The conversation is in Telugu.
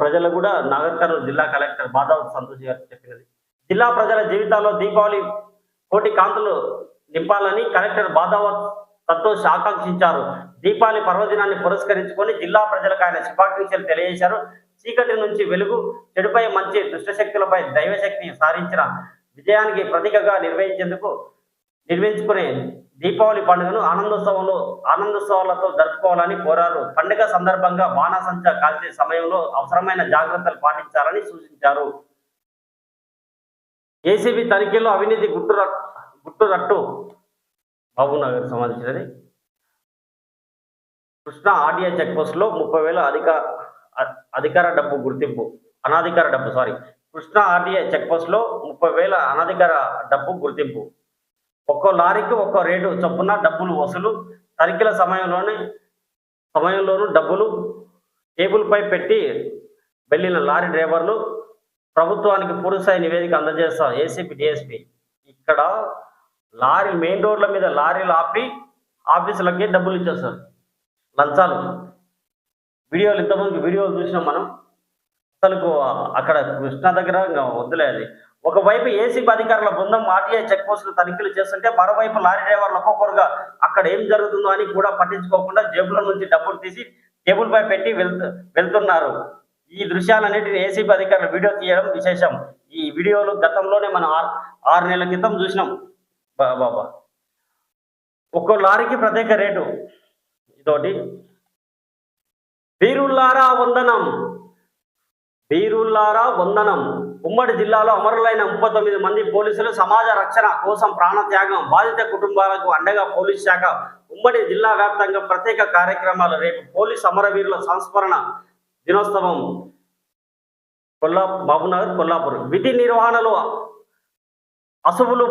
ప్రజలు కూడా నాగర్ కర్నూలు జిల్లా కలెక్టర్ మాధవ్ సంతోష్ గారు చెప్పినది. జిల్లా ప్రజల జీవితాల్లో దీపావళి కోటి కాంతులు నింపాలని కలెక్టర్ బాదావత్ సంతోష్ ఆకాంక్షించారు. దీపావళి పర్వదినాన్ని పురస్కరించుకొని జిల్లా ప్రజలకు ఆయన శుభాకాంక్షలు తెలియజేశారు. చీకటి నుంచి వెలుగు చెడుపై మంచి దుష్టశక్తులపై దైవశక్తిని సాధించిన విజయానికి ప్రతీకగా నిర్వహించేందుకు నిర్వహించుకునే దీపావళి పండుగను ఆనందోత్సవంలో ఆనందోత్సవాలతో జరుపుకోవాలని కోరారు. పండుగ సందర్భంగా బాణాసంచ కాల్చే సమయంలో అవసరమైన జాగ్రత్తలు పాటించాలని సూచించారు. ఏసీబీ తనిఖీలో అవినీతి గుట్టు గుట్టురట్టు బాబునగర్ సంబంధించినది కృష్ణ ఆర్డీఐ చెక్పోస్ట్లో లో ముప్పై వేల అధిక అ- అధికార డబ్బు గుర్తింపు. అనాధికార డబ్బు సారీ. కృష్ణ ఆర్డీఐ చెక్పోస్ట్లో లో ముప్పై వేల అనధికార డబ్బు గుర్తింపు. ఒక్కో లారీకి ఒక్కో రేటు చొప్పున డబ్బులు వసూలు. తనిఖీల సమయంలోనే సమయంలోనూ డబ్బులు టేబుల్పై పెట్టి వెళ్ళిన లారీ డ్రైవర్లు ప్రభుత్వానికి పూర్తిస్థాయి నివేదిక అందజేస్తాం ఏసీపీ డిఎస్పీ. ఇక్కడ లారీ మెయిన్ రోడ్ల మీద లారీలు ఆపి ఆఫీసులకి డబ్బులు ఇచ్చేస్తారు. లంచాలు. వీడియోలు ఇంతమంది వీడియోలు చూసినాం మనం. అసలు అక్కడ కృష్ణా దగ్గర ఇంకా ఒకవైపు ఏసీబీ అధికారుల బృందం ఆర్టీఐ చెక్ పోస్టులు తనిఖీలు చేస్తుంటే మరోవైపు లారీ డ్రైవర్లు ఒక్కొక్కరుగా అక్కడ ఏం జరుగుతుందో అని కూడా పట్టించుకోకుండా జేబుల నుంచి డబ్బులు తీసి టేబుల్ పై పెట్టి వెళ్తు వెళ్తున్నారు. ఈ దృశ్యాలన్నిటిని ఏసీబీ అధికారులు వీడియో తీయడం విశేషం. ఈ వీడియోలు గతంలోనే మనం ఆరు ఆరు నెలల క్రితం చూసినాం. బా- బాబా ఒక్కో లారీకి ప్రత్యేక రేటు. ఇదోటి వీరుల్లారా వందనం. వీరుల్లారా వందనం. ఉమ్మడి జిల్లాలో అమరులైన ముప్పై తొమ్మిది మంది పోలీసులు సమాజ రక్షణ కోసం ప్రాణత్యాగం బాధిత కుటుంబాలకు అండగా పోలీస్ శాఖ ఉమ్మడి జిల్లా వ్యాప్తంగా ప్రత్యేక కార్యక్రమాలు రేపు పోలీస్ అమరవీరుల సంస్మరణ దినోత్సవం. కొల్లా బాబునగర్ కొల్లాపూర్. విధి నిర్వహణలో అశువులు